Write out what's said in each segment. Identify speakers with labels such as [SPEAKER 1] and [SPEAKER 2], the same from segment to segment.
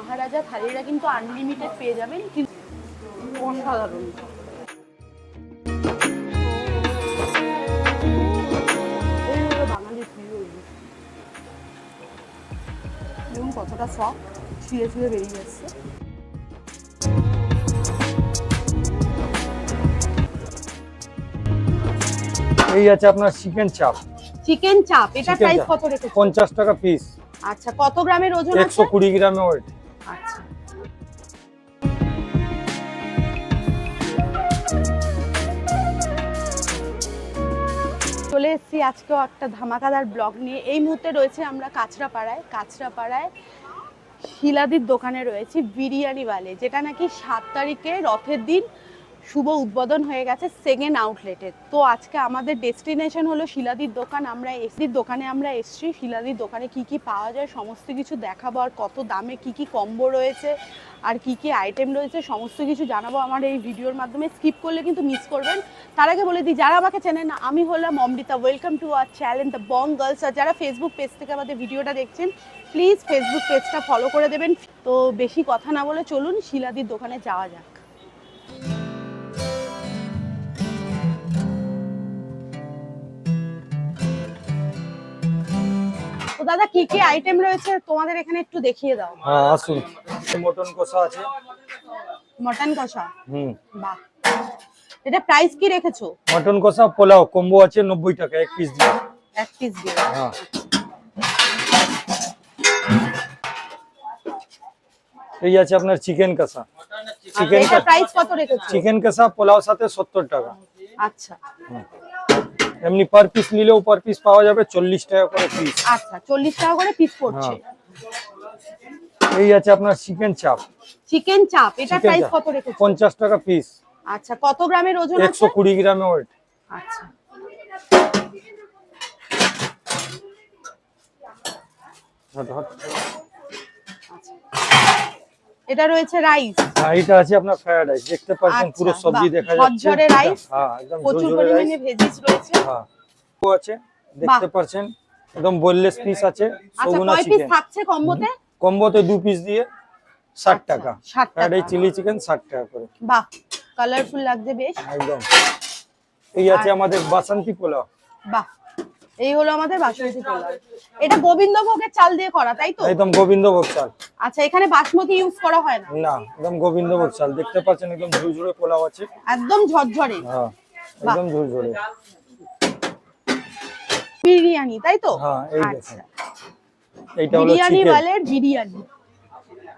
[SPEAKER 1] মহারাজা থালিরা কিন্তু আনলিমিটেড পেয়ে যাবেন কিন্তু অসাধারণ। প্রিয় কতটা সফট ছুঁয়ে ছুঁয়ে বেরিয়ে যাচ্ছে।
[SPEAKER 2] এই আছে আপনার চিকেন চাপ
[SPEAKER 1] চিকেন চাপ এটা প্রাইস কত রেখেছো
[SPEAKER 2] পঞ্চাশ টাকা পিস
[SPEAKER 1] আচ্ছা কত গ্রামের ওজন
[SPEAKER 2] একশো
[SPEAKER 1] আছে
[SPEAKER 2] কুড়ি গ্রামের ওয়েট
[SPEAKER 1] আচ্ছা চলে এসেছি আজকেও একটা ধামাকাদার ব্লগ নিয়ে। এই মুহূর্তে রয়েছে আমরা কাঁচরাপাড়ায় কাঁচরাপাড়ায় শিলাদির দোকানে রয়েছি বিরিয়ানি বালে, যেটা নাকি সাত তারিখে রথের দিন শুভ উদ্বোধন হয়ে গেছে সেকেন্ড আউটলেটে তো আজকে আমাদের ডেস্টিনেশন হলো শিলাদির দোকান। আমরা এসির দোকানে আমরা এসছি। শিলাদির দোকানে কি কি পাওয়া যায়, সমস্ত কিছু দেখাবো আর কত দামে কি কি কম্বো রয়েছে আর কি কি আইটেম রয়েছে, সমস্ত কিছু জানাব আমার এই ভিডিওর মাধ্যমে। স্কিপ করলে কিন্তু মিস করবেন। তার আগে বলে দিই, যারা আমাকে চেনেন না, আমি হলাম Amrita. Welcome to our channel the Bong girls আর যারা ফেসবুক পেজ থেকে আমাদের ভিডিওটা দেখছেন প্লিজ ফেসবুক পেজটা ফলো করে দেবেন। তো বেশি কথা না বলে চলুন, শিলাদির দোকানে যাওয়া যাক। তো দাদা কি কি আইটেম রয়েছে? তোমাদের এখানে একটু দেখিয়ে দাও।
[SPEAKER 2] হ্যাঁ আসুন। মটন কষা আছে।
[SPEAKER 1] মটন কষা?
[SPEAKER 2] হুম।
[SPEAKER 1] বাহ। এটা প্রাইস কি রেখেছো?
[SPEAKER 2] মটন কষা পোলাও কম্বো আছে নব্বই টাকা এক পিস দিয়ে।
[SPEAKER 1] এক পিস দিয়ে।
[SPEAKER 2] হ্যাঁ। এই আছে আপনার চিকেন কষা। চিকেন
[SPEAKER 1] এটা প্রাইস কত রেখেছো?
[SPEAKER 2] চিকেন কষা পোলাও সাথে সত্তর টাকা।
[SPEAKER 1] আচ্ছা।
[SPEAKER 2] এমনি পার পিস নিলেও পার পিস পাওয়া যাবে চল্লিশ টাকা করে পিস
[SPEAKER 1] আচ্ছা চল্লিশ টাকা করে পিস পড়ছে।
[SPEAKER 2] এই আছে আপনার চিকেন চাপ
[SPEAKER 1] চিকেন চাপ এটা প্রাইস কত রেখেছো
[SPEAKER 2] পঞ্চাশ টাকা পিস
[SPEAKER 1] আচ্ছা কত গ্রামের ওজন
[SPEAKER 2] একশো
[SPEAKER 1] আছে
[SPEAKER 2] কুড়ি গ্রামে ওয়েট
[SPEAKER 1] আচ্ছা। এটা রয়েছে রাইস
[SPEAKER 2] হ্যাঁ এটা আছে আপনার ফ্রাইড রাইস দেখতে পাচ্ছেন
[SPEAKER 1] আচ্ছা,
[SPEAKER 2] পুরো সবজি দেখা যাচ্ছে।
[SPEAKER 1] ঝরঝরে rice,
[SPEAKER 2] হ্যাঁ একদম
[SPEAKER 1] প্রচুর
[SPEAKER 2] ঝরঝরে
[SPEAKER 1] পরিমাণে
[SPEAKER 2] রাইস
[SPEAKER 1] ভেজিস রয়েছে।
[SPEAKER 2] হ্যাঁ ও আছে দেখতে পাচ্ছেন একদম বোনলেস পিস আছে
[SPEAKER 1] আচ্ছা
[SPEAKER 2] সগুনা
[SPEAKER 1] কয় পিস থাকছে কম্বোতে?
[SPEAKER 2] কম্বোতে দু পিস দিয়ে ষাট
[SPEAKER 1] আচ্ছা,
[SPEAKER 2] টাকা।
[SPEAKER 1] 60 টাকা।
[SPEAKER 2] রাইস চিলি চিকেন ষাট টাকা করে।
[SPEAKER 1] বাহ কালারফুল লাগছে বেশ।
[SPEAKER 2] একদম। এই আছে আমাদের বাসন্তী পোলাও।
[SPEAKER 1] বাহ এই হলো আমাদের বাসমতি পোলাও। এটা গোবিন্দভোগের চাল দিয়ে করা তাই তো?
[SPEAKER 2] একদম গোবিন্দভোগ চাল।
[SPEAKER 1] আচ্ছা এখানে বাসমতি ইউজ করা হয় না?
[SPEAKER 2] না একদম গোবিন্দভোগ চাল। দেখতে পাচ্ছেন একদম ঝুরঝুরে পোলাও আছে।
[SPEAKER 1] একদম ঝরঝরে।
[SPEAKER 2] হ্যাঁ একদম ঝুরঝুরে।
[SPEAKER 1] বিরিয়ানি তাই তো?
[SPEAKER 2] হ্যাঁ এই দেখুন।
[SPEAKER 1] আচ্ছা
[SPEAKER 2] এইটা হলো
[SPEAKER 1] বিরিয়ানি বলে বিরিয়ানি।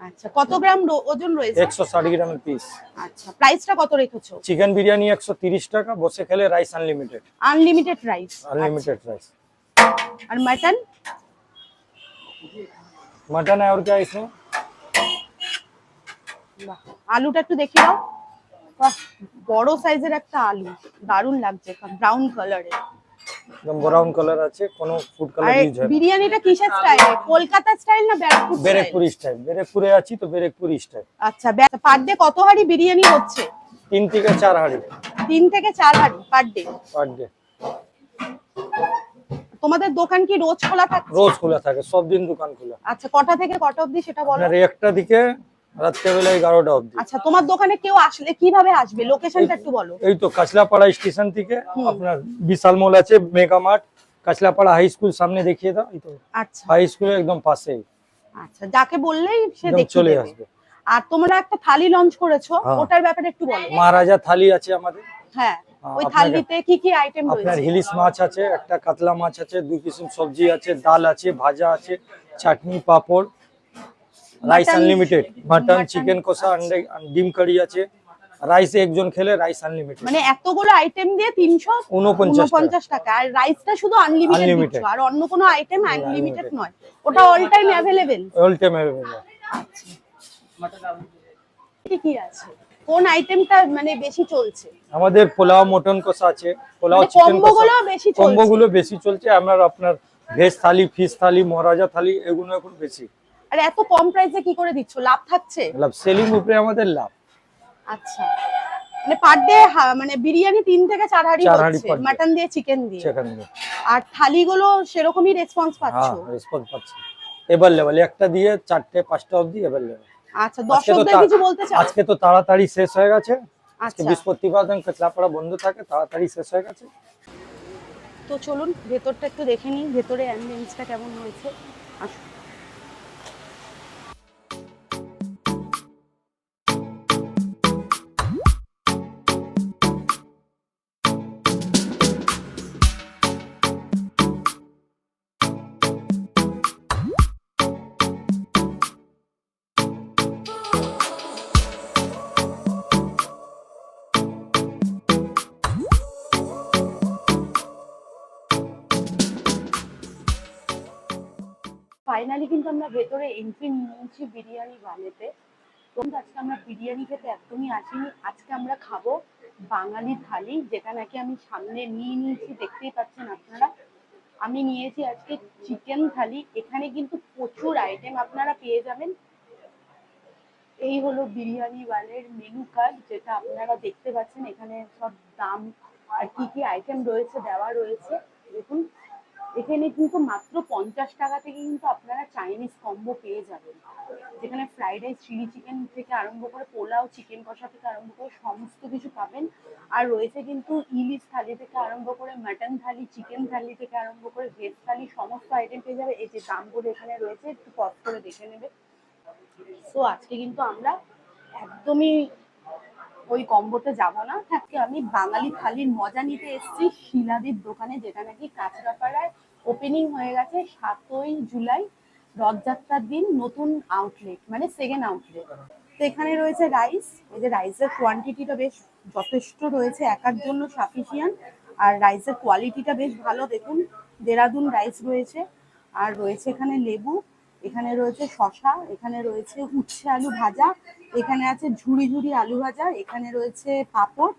[SPEAKER 1] আচ্ছা কত গ্রাম রো- ওজন রয়েছে
[SPEAKER 2] একশো ষাট গ্রামের পিস
[SPEAKER 1] আচ্ছা প্রাইসটা কত রেখেছো
[SPEAKER 2] চিকেন বিরিয়ানি একশো তিরিশ টাকা বসে খেলে rice unlimited
[SPEAKER 1] unlimited rice
[SPEAKER 2] unlimited rice
[SPEAKER 1] আর মাটন
[SPEAKER 2] मटन है और क्या है इसमें
[SPEAKER 1] আলুটা একটু দেখে দাও বাহ, বড় সাইজের একটা আলু দারুণ লাগছে ব্রাউন কালারের
[SPEAKER 2] একদম ব্রাউন কালার আছে কোনো ফুড কালার ইউজ হয়
[SPEAKER 1] বিরিয়ানিটা কিসের স্টাইল কলকাতা স্টাইল না ব্যারাকপুর স্টাইল
[SPEAKER 2] ব্যারাকপুরি স্টাইল ব্যারাকপুরে আছি তো ব্যারাকপুরি স্টাইল
[SPEAKER 1] আচ্ছা পার ডে কত হাড়ি বিরিয়ানি হচ্ছে?
[SPEAKER 2] তিন থেকে চার হাড়ি।
[SPEAKER 1] তিন থেকে চার হাড়ি পার ডে
[SPEAKER 2] পার ডে
[SPEAKER 1] তোমাদের দোকান কি রোজ খোলা থাকে?
[SPEAKER 2] রোজ খোলা থাকে সব দিন দোকান খোলা।
[SPEAKER 1] আচ্ছা কটা থেকে কটা অবধি সেটা বলো?
[SPEAKER 2] মানে একটা দিকে রাত্রেবেলা এগারোটা অবধি।
[SPEAKER 1] আচ্ছা তোমার দোকানে কেউ আসলে কীভাবে আসবে? লোকেশনটা একটু বলো।
[SPEAKER 2] এই তো কাছলাপাড়া স্টেশন থেকে আপনার বিশাল মল আছে mega mart. Kachlapara high school সামনে দেখিয়ে দাও এই তো।
[SPEAKER 1] আচ্ছা।
[SPEAKER 2] হাই স্কুলের একদম পাশেই।
[SPEAKER 1] আচ্ছা যাকে বললেই সে
[SPEAKER 2] চলে আসবে।
[SPEAKER 1] আর তোমরা একটা থালি লঞ্চ করেছ
[SPEAKER 2] হ্যাঁ।
[SPEAKER 1] ওটার ব্যাপারে একটু বলো।
[SPEAKER 2] মহারাজা থালি আছে আমাদের।
[SPEAKER 1] হ্যাঁ
[SPEAKER 2] হ্যাঁ,
[SPEAKER 1] ওই থালিতে কি কি আইটেম
[SPEAKER 2] আপনার হিলিশ মাছ আছে একটা কাতলা মাছ আছে দুই কিসিম সবজি আছে ডাল আছে ভাজা আছে চাটনি পাপড়। রাইস আনলিমিটেড মাটন চিকেন কষা আন্ডে ডিম কারি আছে। রাইস একজন খেলে রাইস আনলিমিটেড
[SPEAKER 1] মানে এতগুলো আইটেম দিয়ে তিনশো
[SPEAKER 2] উনপঞ্চাশ টাকা।
[SPEAKER 1] টাকা। আর রাইসটা শুধু আনলিমিটেড. আর অন্য কোনো আইটেম আনলিমিটেড নয়। ওটা all time available
[SPEAKER 2] all time available
[SPEAKER 1] কি কি আছে? কোন আইটেমটা মানে বেশি চলছে?
[SPEAKER 2] আমাদের পোলাও মটন কষা আছে। পোলাও
[SPEAKER 1] মানে
[SPEAKER 2] চিকেন
[SPEAKER 1] combo
[SPEAKER 2] কষা
[SPEAKER 1] বেশি চলছে।
[SPEAKER 2] কম্বো গুলো বেশি চলছে। আমার আপনার ভেজ থালি ফিশ থালি মহারাজা থালি এগুলো এখন বেশি।
[SPEAKER 1] আর এত কম প্রাইসে কি করে দিচ্ছ? লাভ থাকছে?
[SPEAKER 2] লাভ সেলিং উপরে আমাদের লাভ।
[SPEAKER 1] আচ্ছা। মানে পার ডে মানে বিরিয়ানি তিন থেকে চার হাড়ি হচ্ছে। মাটন দিয়ে চিকেন দিয়ে। আর থালিগুলো সেরকমই রেসপন্স পাচ্ছ?
[SPEAKER 2] হ্যাঁ রেসপন্স পাচ্ছি। এবার লেভেল একটা দিয়ে চারটে পাঁচটা অবধি এবার লেভেল
[SPEAKER 1] আচ্ছা দর্শকদের কিছু বলতে চাও?
[SPEAKER 2] আজকে তো তাড়াতাড়ি শেষ হয়ে গেছে। আজকে
[SPEAKER 1] আচ্ছা।
[SPEAKER 2] বৃহস্পতিবার দিন কাঁচলাপাড়া বন্ধ থাকে তাড়াতাড়ি শেষ হয়ে গেছে।
[SPEAKER 1] তো চলুন ভেতরটা একটু দেখে নিই ভেতরে অ্যাম্বিয়েন্সটা কেমন হয়েছে। আসুন। ফাইনালি কিন্তু আমরা ভেতরে এন্ট্রি নিয়েছি বিরিয়ানি বানাতে। তো আজকে আমরা বিরিয়ানি খেতে একদমই আসিনি। আজকে আমরা খাব বাঙালি থালি, যেটা নাকি আমি সামনে নিয়ে নিয়েছি, দেখতেই পাচ্ছেন আপনারা। আমি নিয়েছি আজকে চিকেন থালি। এখানে কিন্তু প্রচুর আইটেম আপনারা পেয়ে যাবেন। এই হলো বিরিয়ানি ওয়ালের মেনু কার্ড যেটা আপনারা দেখতে পাচ্ছেন। এখানে সব দাম আর কি কি আইটেম রয়েছে, দেওয়া রয়েছে। দেখুন। এখানে কিন্তু মাত্র পঞ্চাশ টাকা থেকে কিন্তু আপনারা চাইনিজ কম্বো পেয়ে যাবেন। যেখানে ফ্রাইড রাইস চিলি চিকেন থেকে আরম্ভ করে পোলাও চিকেন কষা থেকে আরম্ভ করে সমস্ত কিছু পাবেন। আর রয়েছে কিন্তু ইলিশ থালি থেকে আরম্ভ করে মাটন থালি চিকেন থালি থেকে আরম্ভ করে ভেজ থালি, সমস্ত আইটেম পেয়ে যাবে। এই যে দামগুলো এখানে রয়েছে, একটু পজ করে দেখে নেবে। সো আজকে কিন্তু আমরা একদমই ওই কম্বোতে যাব না। আজকে আমি বাঙালি থালির মজা নিতে এসেছি শিলাদির দোকানে, যেটা নাকি কাঁচরাপাড়ায় ওপেনিং হয়ে গেছে সাতই জুলাই, রথযাত্রার দিন, নতুন আউটলেট মানে সেকেন্ড আউটলেট তো এখানে রয়েছে রাইস এই যে রাইসের কোয়ান্টিটিটা বেশ যথেষ্ট রয়েছে একার জন্য সাফিসিয়েন্ট আর রাইসের কোয়ালিটিটা বেশ ভালো, দেখুন, দেরাদুন রাইস রয়েছে, আর রয়েছে এখানে লেবু, এখানে রয়েছে শশা এখানে রয়েছে উচ্ছে আলু ভাজা, এখানে আছে ঝুড়ি ঝুড়ি আলু ভাজা, এখানে রয়েছে পাঁপড়,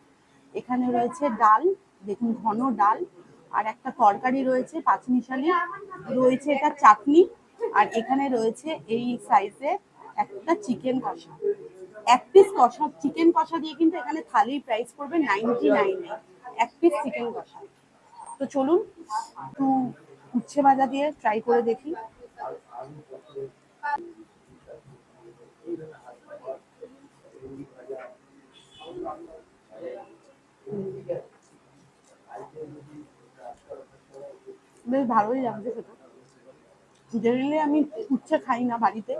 [SPEAKER 1] এখানে রয়েছে ডাল, দেখুন ঘন ডাল আর একটা তরকারি রয়েছে, পাঁচমিশালি। রয়েছে এটা চাটনি, আর এখানে রয়েছে এই সাইজে একটা চিকেন কষা। এক পিস কষা চিকেন কষা দিয়ে কিন্তু এখানে থালির প্রাইস পড়বে নাইনটি নাইনে এক পিস চিকেন কষা। তো চলুন একটু উচ্ছে ভাজা দিয়ে ট্রাই করে দেখি। বেশ ভালোই লাগছে সেটা। জেনারেলি আমি উচ্ছে খাই না বাড়িতে,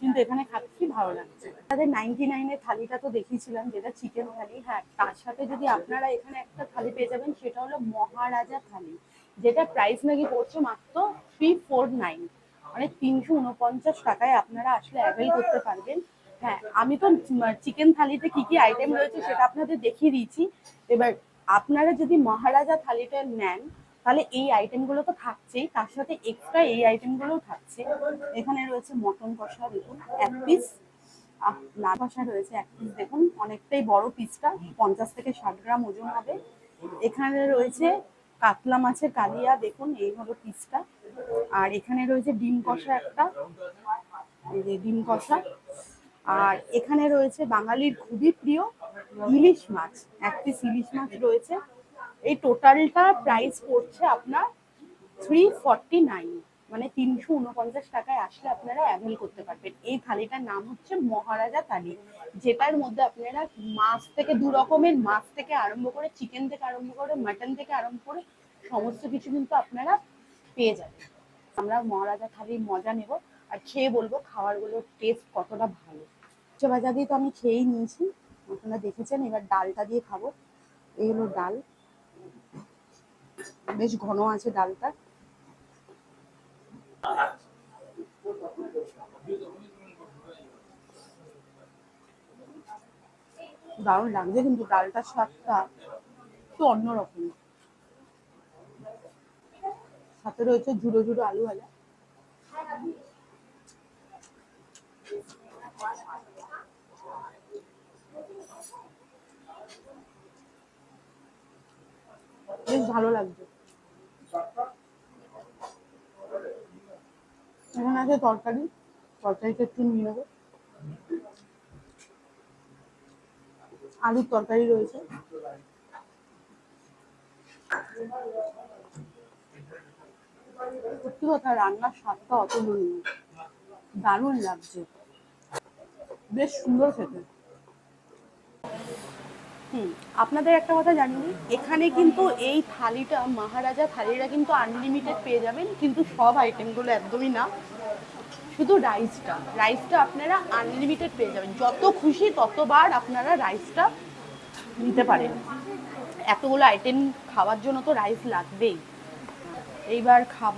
[SPEAKER 1] কিন্তু এখানে খাচ্ছি, ভালো লাগছে। তাদের নাইনটি নাইনের থালিটা তো দেখিয়েছিলাম, যেটা চিকেন থালি। হ্যাঁ তার সাথে যদি আপনারা এখানে একটা থালি পেয়ে যাবেন, সেটা হলো মহারাজা থালি, যেটা প্রাইস নাকি পড়ছে মাত্র থ্রি ফোর নাইন মানে তিনশো উনপঞ্চাশ টাকায় আপনারা আসলে অ্যাভেল করতে পারবেন। হ্যাঁ আমি তো চিকেন থালিতে কি কি আইটেম রয়েছে সেটা আপনাদের দেখিয়ে দিয়েছি। এবার আপনারা যদি মহারাজা থালিটা নেন তাহলে এই আইটেমগুলো তো থাকছেই, তার সাথে এক্সট্রা এই আইটেমগুলোও থাকছে। এখানে রয়েছে মটন কষা, দেখুন, এক পিস লাল কষা রয়েছে এক পিস দেখুন, অনেকটাই বড় পিসটা পঞ্চাশ থেকে ষাট গ্রাম ওজন হবে। এখানে রয়েছে কাতলা মাছের কালিয়া, দেখুন, এই হলো পিসটা আর এখানে রয়েছে ডিম কষা একটা। এই যে ডিম কষা। আর এখানে রয়েছে বাঙালির খুবই প্রিয় ইলিশ মাছ। এক পিস ইলিশ মাছ রয়েছে। এই টোটালটা প্রাইস পড়ছে আপনার থ্রি ফর্টি নাইন মানে তিনশো উনপঞ্চাশ টাকায় আসলে আপনারা অ্যাভেল করতে পারবেন। এই থালিটার নাম হচ্ছে মহারাজা থালি। যেটার মধ্যে আপনারা মাছ থেকে দু রকমের মাছ থেকে আরম্ভ করে চিকেন থেকে আরম্ভ করে মাটন থেকে আরম্ভ করে সমস্ত কিছু কিন্তু আপনারা পেয়ে যাবেন। আমরা মহারাজা থালির মজা নেব আর খেয়ে বলব খাবারগুলোর টেস্ট কতটা ভালো। উচ্চ ভাজা দিয়ে তো আমি খেয়েই নিয়েছি। আপনারা দেখেছেন, এবার ডালটা দিয়ে খাব। এই হলো ডাল। বেশ ঘন আছে ডালটা। দারুণ লাগছে কিন্তু ডালটার স্বাদটা একটু অন্যরকম। সাথে রয়েছে ঝুড়ো ঝুড়ো আলু ভাজা। বেশ ভালো লাগছে এখানে আছে তরকারি, তরকারিটা একটু নিয়ে নেব। আলুর তরকারি রয়েছে। সত্যি কথা, রান্নার স্বাদটা অতুলনীয়। দারুণ লাগছে। বেশ সুন্দর খেতে। হুম, আপনাদের একটা কথা জানিয়ে এখানে কিন্তু এই থালিটা, মহারাজা থালিটা কিন্তু আনলিমিটেড পেয়ে যাবেন, কিন্তু সব আইটেমগুলো একদমই না। শুধু রাইসটা রাইসটা আপনারা আনলিমিটেড পেয়ে যাবেন। যত খুশি ততবার আপনারা রাইসটা নিতে পারেন। এতগুলো আইটেম খাওয়ার জন্য তো রাইস লাগবেই। এইবার খাব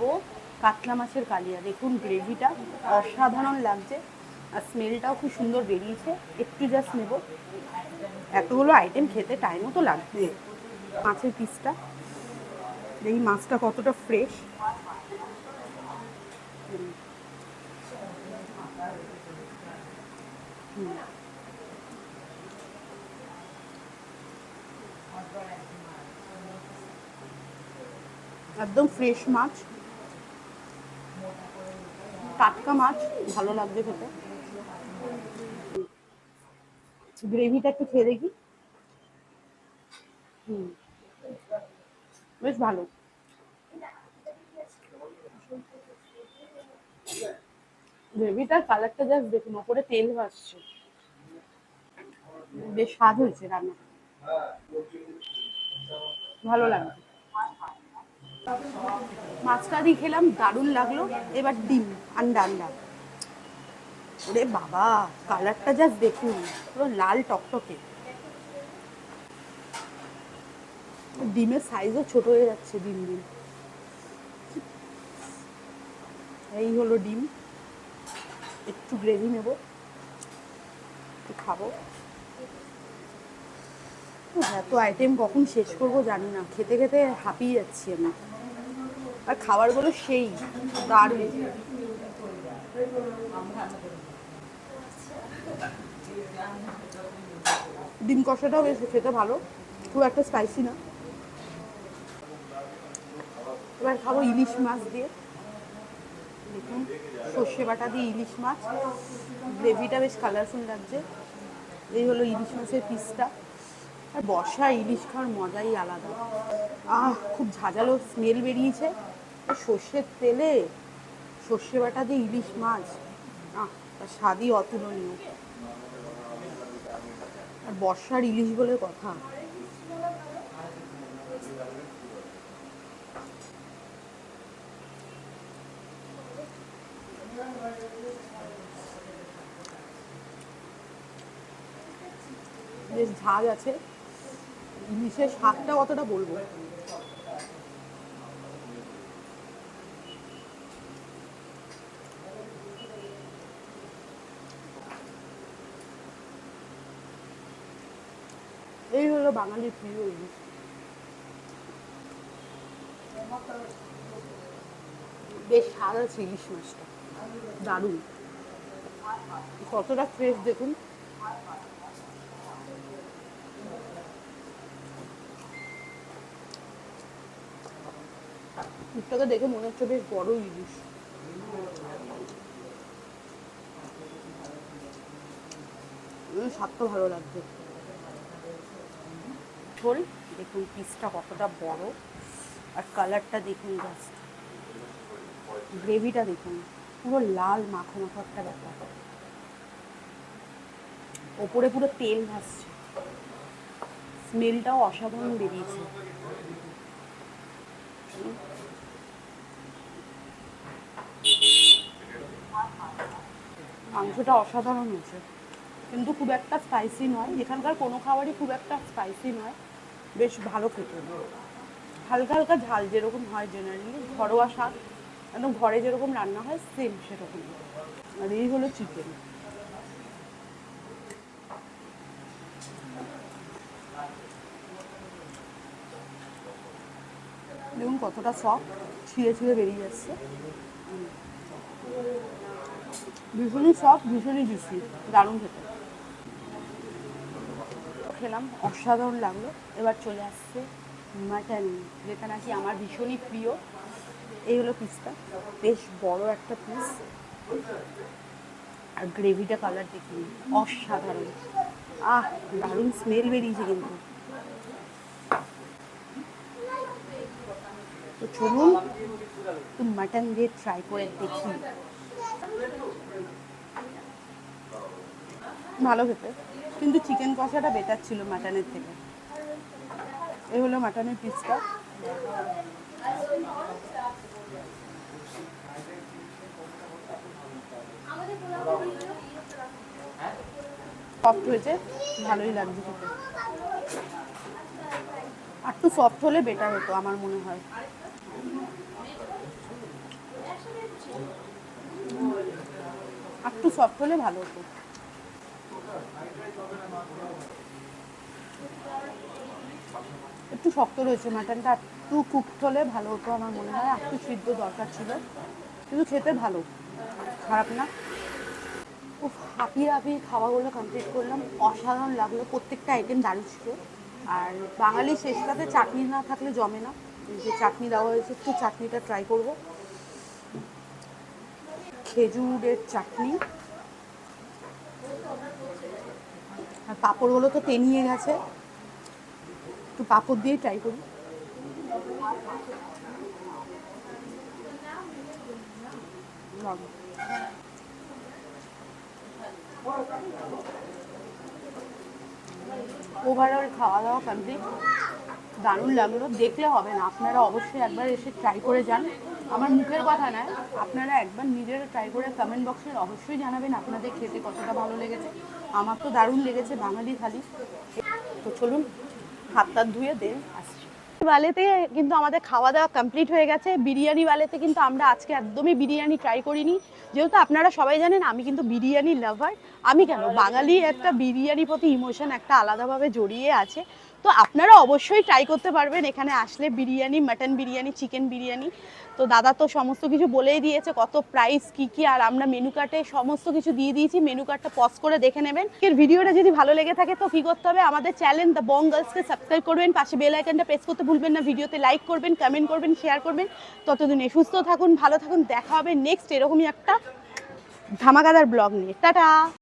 [SPEAKER 1] কাতলা মাছের কালিয়া। দেখুন গ্রেভিটা অসাধারণ লাগছে। আর স্মেলটাও খুব সুন্দর বেরিয়েছে। একটু জাস্ট নেব। এতগুলো আইটেম খেতে টাইমও তো লাগবে। মাছের পিসটা এই মাছটা কতটা ফ্রেশ একদম ফ্রেশ মাছ। টাটকা মাছ, ভালো লাগবে খেতে। গ্রেভিটা একটু খেয়ে দেখি। হুম, বেশ ভালো। গ্রেভিটার কালারটা জাস্ট দেখুন, ওপরে তেল ভাসছে। বেশ স্বাদ হয়েছে রান্না। ভালো লাগছে। মাছটা দিয়ে খেলাম, দারুণ লাগল। এবার ডিম আন্ডা আন্ডা ওরে বাবা, কালারটা জাস্ট দেখুন, পুরো লাল টকটকে। ডিমের সাইজও ছোট হয়ে যাচ্ছে দিন দিন এই হলো ডিম। একটু গ্রেভি নেব, একটু খাব। এত আইটেম কখন শেষ করব জানি না, খেতে খেতে হাঁপিয়ে যাচ্ছি আমি। আর খাবারগুলো সেই, দারুণ। ডিম কষাটাও বেশ, খেতে ভালো, খুব একটা স্পাইসি না। এবার খাব ইলিশ মাছ দিয়ে। দেখুন, সর্ষে বাটা দিয়ে ইলিশ মাছ। গ্রেভিটা বেশ কালারফুল লাগছে। এই হলো ইলিশ মাছের পিসটা আর বর্ষা ইলিশ খাওয়ার মজাই আলাদা। আহ, খুব ঝাঁঝালো স্মেল বেরিয়েছে। আর সর্ষের তেলে সর্ষে বাটা দিয়ে ইলিশ মাছ, আহ, তার স্বাদই অতুলনীয়। আর বর্ষার ইলিশ বলে কথা বেশ ঝাঁজ আছে। ইলিশের স্বাদটা কতটা বলব এই হলো বাঙালির প্রিয় ইলিশ। বেশ স্বাদ আছে ইলিশ মাছটা। দারুণ। কতটা ফ্রেশ দেখুন। মুখটাকে দেখে মনে হচ্ছে বেশ বড় ইলিশ। স্বাদটা ভালো লাগছে। ঝোল দেখুন পিসটা কতটা বড়। আর কালারটা দেখুন জাস্ট গ্রেভিটা দেখুন। পুরো লাল মাখো মাখো একটা ব্যাপার। ওপরে পুরো তেল ভাসছে। স্মেলটাও অসাধারণ বেরিয়েছে। মাংসটা অসাধারণ হয়েছে। কিন্তু খুব একটা স্পাইসি নয়। এখানকার কোনো খাবারই খুব একটা স্পাইসি নয়। বেশ ভালো খেতে। হালকা হালকা ঝাল যেরকম হয় জেনারেলি ঘরোয়া শাক। একদম ঘরে যেরকম রান্না হয় সেম সেরকম আর এই হলো চিকেন দেখুন কতটা সফট ছিঁড়ে ছিঁড়ে বেরিয়ে যাচ্ছে। ভীষণই সফট ভীষণই জুসি দারুণ খেতে। খেলাম, অসাধারণ লাগল। এবার চলে আসছে মাটন যেটা নাকি আমার ভীষণই প্রিয়। এই হলো পিসটা বেশ বড় একটা পিস আর গ্রেভিটা কালার দেখুন অসাধারণ। আহ, দারুণ স্মেল বেরিয়েছে কিন্তু। তো চলুন, একটু মাটন দিয়ে ট্রাই করে দেখি। ভালো খেতে। কিন্তু চিকেন কষাটা বেটার ছিল মাটনের থেকে। এই হলো মাটনের পিসটা সফট হয়েছে, ভালোই লাগছে খেতে। আর একটু সফট হলে বেটার হতো, আমার মনে হয়। একটু সফট হলে ভালো হতো। একটু শক্ত রয়েছে মাটনটা, একটু কুকড হলে ভালো হতো আমার মনে হয়, একটু সিদ্ধ দরকার ছিল। কিন্তু খেতে ভালো, খারাপ না। উফ, হাঁপিয়ে হাঁপিয়ে খাওয়াগুলো কমপ্লিট করলাম। অসাধারণ লাগল প্রত্যেকটা আইটেম দারুণ ছিল আর বাঙালি শেষটাতে চাটনি না থাকলে জমে না। যে চাটনি দেওয়া হয়েছে, একটু চাটনিটা ট্রাই করব। খেজুরের চাটনি। আর পাঁপড়গুলো তো তেনিয়ে গেছে। একটু পাঁপড় দিয়ে ট্রাই করি। ওভারঅল খাওয়া দাওয়া কমপ্লিট দারুণ লাগল। দেখলে হবে না। আপনারা অবশ্যই একবার এসে ট্রাই করে যান। আমার মুখের কথা নয়, আপনারা একবার নিজেরা ট্রাই করে কমেন্ট বক্সে অবশ্যই জানাবেন আপনাদের খেতে কতটা ভালো লেগেছে। আমার তো দারুণ লেগেছে বাঙালি থালি। তো চলুন, হাত টাত ধুয়ে দেন বালেতে কিন্তু আমাদের খাওয়া দাওয়া কমপ্লিট হয়ে গেছে। বিরিয়ানি বালেতে কিন্তু আমরা আজকে একদমই বিরিয়ানি ট্রাই করিনি। যেহেতু আপনারা সবাই জানেন, আমি কিন্তু বিরিয়ানি লাভার আমি কেন? বাঙালি একটা বিরিয়ানির প্রতি ইমোশন একটা আলাদাভাবে জড়িয়ে আছে। তো আপনারা অবশ্যই ট্রাই করতে পারবেন। এখানে আসলে বিরিয়ানি মাটন বিরিয়ানি চিকেন বিরিয়ানি। তো দাদা তো সমস্ত কিছু বলেই দিয়েছে, কত প্রাইস কি কি, আর আমরা মেনু কার্টে সমস্ত কিছু দিয়ে দিয়েছি। মেনু কার্ডটা পজ করে দেখে নেবেন। এর ভিডিওটা যদি ভালো লেগে থাকে, তো কি করতে হবে? আমাদের চ্যানেল দ্য বং গার্লসকে সাবস্ক্রাইব করবেন। পাশে বেল আইকনটা প্রেস করতে ভুলবেন না। ভিডিওতে লাইক করবেন কমেন্ট করবেন শেয়ার করবেন। ততদিনে সুস্থ থাকুন, ভালো থাকুন। দেখা হবে নেক্সট এরকমই একটা ধামাকাদার ব্লগ নিয়ে। টাটা!